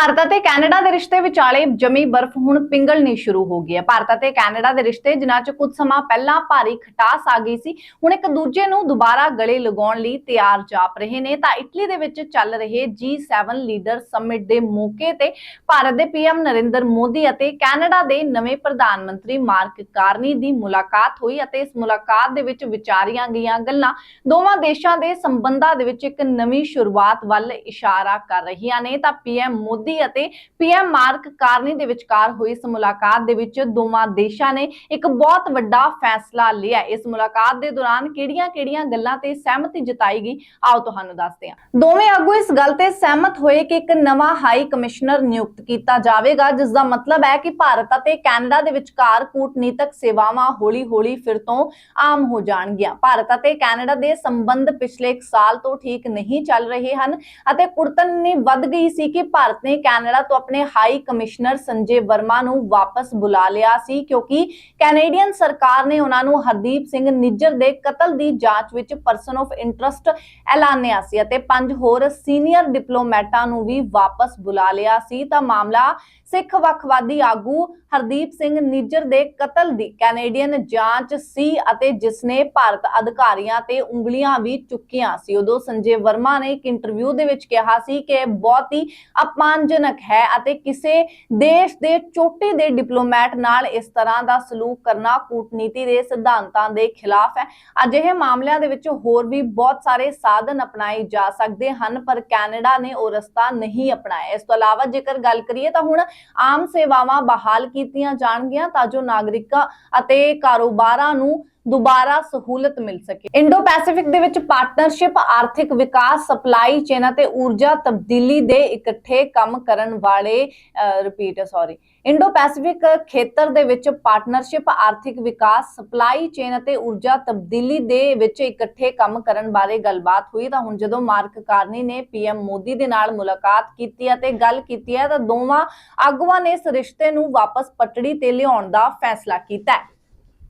ਭਾਰਤ ਅਤੇ ਕੈਨੇਡਾ ਦੇ ਰਿਸ਼ਤੇ ਵਿਚਾਲੇ ਜਮੀ ਬਰਫ਼ ਹੁਣ ਪਿੰਗਲਣੀ ਸ਼ੁਰੂ ਹੋ ਗਈ ਹੈ। ਭਾਰਤ ਅਤੇ ਕੈਨੇਡਾ ਦੇ ਰਿਸ਼ਤੇ, ਜਿਨ੍ਹਾਂ 'ਚ ਕੁਝ ਸਮਾਂ ਪਹਿਲਾਂ ਭਾਰੀ ਖਟਾਸ ਆ ਗਈ ਸੀ, ਹੁਣ ਇੱਕ ਦੂਜੇ ਨੂੰ ਦੁਬਾਰਾ ਗਲੇ ਲਗਾਉਣ ਲਈ ਤਿਆਰ ਜਾਪ ਰਹੇ ਨੇ। ਤਾਂ ਇਟਲੀ ਦੇ ਵਿੱਚ ਚੱਲ ਰਹੇ G7 ਲੀਡਰ ਸਮਿਟ ਦੇ ਮੌਕੇ ਤੇ ਭਾਰਤ ਦੇ ਪੀਐਮ ਨਰਿੰਦਰ ਮੋਦੀ ਅਤੇ ਕੈਨੇਡਾ ਦੇ ਨਵੇਂ ਪ੍ਰਧਾਨ ਮੰਤਰੀ ਮਾਰਕ ਕਾਰਨੀ ਦੀ ਮੁਲਾਕਾਤ ਹੋਈ ਅਤੇ ਇਸ ਮੁਲਾਕਾਤ ਦੇ ਵਿੱਚ ਵਿਚਾਰੀਆਂ ਗਈਆਂ ਗੱਲਾਂ ਦੋਵਾਂ ਦੇਸ਼ਾਂ ਦੇ ਸੰਬੰਧਾਂ ਦੇ ਵਿੱਚ ਇੱਕ ਨਵੀਂ ਸ਼ੁਰੂਆਤ ਵੱਲ ਇਸ਼ਾਰਾ ਕਰ ਰਹੀਆਂ ਨੇ। ਤਾਂ ਪੀਐਮ ਮੋਦੀ ਅਤੇ ਪੀਐਮ ਮਾਰਕ ਕਾਰਨੀ ਦੇ ਵਿਚਕਾਰ ਹੋਈ ਇਸ ਮੁਲਾਕਾਤ ਦੇ ਵਿੱਚ ਦੋਵਾਂ ਦੇਸ਼ਾਂ ਨੇ ਇੱਕ ਬਹੁਤ ਵੱਡਾ ਫੈਸਲਾ ਲਿਆ। ਇਸ ਮੁਲਾਕਾਤ ਦੇ ਦੌਰਾਨ ਕਿਹੜੀਆਂ-ਕਿਹੜੀਆਂ ਗੱਲਾਂ ਤੇ ਸਹਿਮਤੀ ਜਤਾਈ ਗਈ ਆਓ ਤੁਹਾਨੂੰ ਦੱਸਦੇ ਹਾਂ। ਦੋਵੇਂ ਆਗੂ ਇਸ ਗੱਲ ਤੇ ਸਹਿਮਤ ਹੋਏ ਕਿ ਇੱਕ ਨਵਾਂ ਹਾਈ ਕਮਿਸ਼ਨਰ ਨਿਯੁਕਤ ਕੀਤਾ ਜਾਵੇਗਾ, ਜਿਸ ਦਾ ਮਤਲਬ ਹੈ ਕਿ ਭਾਰਤ ਅਤੇ ਕੈਨੇਡਾ ਦੇ ਵਿਚਕਾਰ ਕੂਟਨੀਤਕ ਸੇਵਾਵਾਂ ਹੌਲੀ-ਹੌਲੀ ਫਿਰ ਤੋਂ ਆਮ ਹੋ ਜਾਣਗੀਆਂ। ਭਾਰਤ ਅਤੇ ਕੈਨੇਡਾ ਦੇ ਸੰਬੰਧ ਪਿਛਲੇ 1 ਸਾਲ ਤੋਂ ਠੀਕ ਨਹੀਂ ਚੱਲ ਰਹੇ ਹਨ ਅਤੇ ਕੁੜਤਨੀ ਵੱਧ ਗਈ ਸੀ ਕਿ ਭਾਰਤ ਨੇ ਕੈਨੇਡਾ ਤੋਂ ਆਪਣੇ ਹਾਈ ਕਮਿਸ਼ਨਰ ਸੰਜੇ ਵਰਮਾ ਨੂੰ ਵਾਪਸ ਬੁਲਾ ਲਿਆ ਸੀ, ਕਿਉਂਕਿ ਕੈਨੇਡੀਅਨ ਸਰਕਾਰ ਨੇ ਉਹਨਾਂ ਨੂੰ ਹਰਦੀਪ ਸਿੰਘ ਨਿੱਜਰ ਦੇ ਕਤਲ ਦੀ ਜਾਂਚ ਵਿੱਚ ਪਰਸਨ ਆਫ ਇੰਟਰਸਟ ਐਲਾਨਿਆ ਸੀ ਅਤੇ ਪੰਜ ਹੋਰ ਸੀਨੀਅਰ ਡਿਪਲੋਮੈਟਾਂ ਨੂੰ ਵੀ ਵਾਪਸ ਬੁਲਾ ਲਿਆ ਸੀ। ਤਾਂ ਮਾਮਲਾ ਸਿੱਖ ਵੱਖਵਾਦੀ ਆਗੂ ਹਰਦੀਪ ਸਿੰਘ ਨਿੱਜਰ ਦੇ ਕਤਲ ਦੀ ਕੈਨੇਡੀਅਨ ਜਾਂਚ ਸੀ ਅਤੇ ਜਿਸਨੇ ਭਾਰਤ ਅਧਿਕਾਰੀਆਂ ਤੇ ਉਂਗਲੀਆਂ ਵੀ ਚੁੱਕੀਆਂ ਸੀ। ਉਦੋਂ ਸੰਜੇ ਵਰਮਾ ਨੇ ਇੱਕ ਇੰਟਰਵਿਊ ਦੇ ਵਿੱਚ ਕਿਹਾ ਸੀ ਕਿ ਇਹ ਬਹੁਤ ਹੀ ਅਪਮਾਨ ਅਪਮਾਨਜਨਕ ਹੈ ਅਤੇ ਕਿਸੇ ਦੇਸ਼ ਦੇ ਚੋਟੀ ਦੇ ਡਿਪਲੋਮੈਟ ਨਾਲ ਇਸ ਤਰ੍ਹਾਂ ਦਾ ਸਲੂਕ ਕਰਨਾ ਕੂਟਨੀਤੀ ਦੇ ਸਿਧਾਂਤਾਂ ਦੇ ਖਿਲਾਫ ਹੈ। ਅਜਿਹੇ ਮਾਮਲਿਆਂ ਦੇ ਵਿੱਚ ਹੋਰ ਵੀ ਬਹੁਤ ਸਾਰੇ ਸਾਧਨ ਅਪਣਾਏ ਜਾ ਸਕਦੇ ਹਨ, ਪਰ ਕੈਨੇਡਾ ਨੇ ਉਹ ਰਸਤਾ ਨਹੀਂ ਅਪਣਾਇਆ। ਇਸ ਤੋਂ ਇਲਾਵਾ ਜੇਕਰ ਗੱਲ ਕਰੀਏ ਤਾਂ ਹੁਣ ਆਮ ਸੇਵਾਵਾਂ ਬਹਾਲ ਕੀਤੀਆਂ ਜਾਣਗੀਆਂ ਤਾਂ ਜੋ ਨਾਗਰਿਕਾਂ ਅਤੇ ਕਾਰੋਬਾਰਾਂ ਨੂੰ ਦੁਬਾਰਾ ਸਹੂਲਤ ਮਿਲ ਸਕੇ। ਇੰਡੋ ਪੈਸੀਫਿਕ ਦੇ ਵਿੱਚ ਪਾਰਟਨਰਸ਼ਿਪ, ਆਰਥਿਕ ਵਿਕਾਸ, ਸਪਲਾਈ ਚੇਨ ਅਤੇ ਊਰਜਾ ਤਬਦੀਲੀ ਦੇ ਇਕੱਠੇ ਕੰਮ ਕਰਨ ਵਾਲੇ ਰਿਪੀਟ ਸੌਰੀ ਇੰਡੋ ਪੈਸੀਫਿਕ ਖੇਤਰ ਦੇ ਵਿੱਚ ਪਾਰਟਨਰਸ਼ਿਪ, ਆਰਥਿਕ ਵਿਕਾਸ, ਸਪਲਾਈ ਚੇਨ ਅਤੇ ਊਰਜਾ ਤਬਦੀਲੀ ਦੇ ਵਿੱਚ ਇਕੱਠੇ ਕੰਮ ਕਰਨ ਬਾਰੇ ਗੱਲਬਾਤ ਹੋਈ ਤਾਂ ਹੁਣ ਜਦੋਂ ਮਾਰਕ ਕਾਰਨੀ ਨੇ ਪੀਐਮ ਮੋਦੀ ਦੇ ਨਾਲ ਮੁਲਾਕਾਤ ਕੀਤੀ ਅਤੇ ਗੱਲ ਕੀਤੀ ਹੈ ਤਾਂ ਦੋਵਾਂ ਆਗੂਆਂ ਨੇ ਇਸ ਰਿਸ਼ਤੇ ਨੂੰ ਵਾਪਸ ਪਟੜੀ ਤੇ ਲਿਆਉਣ ਦਾ ਫੈਸਲਾ ਕੀਤਾ ਹੈ।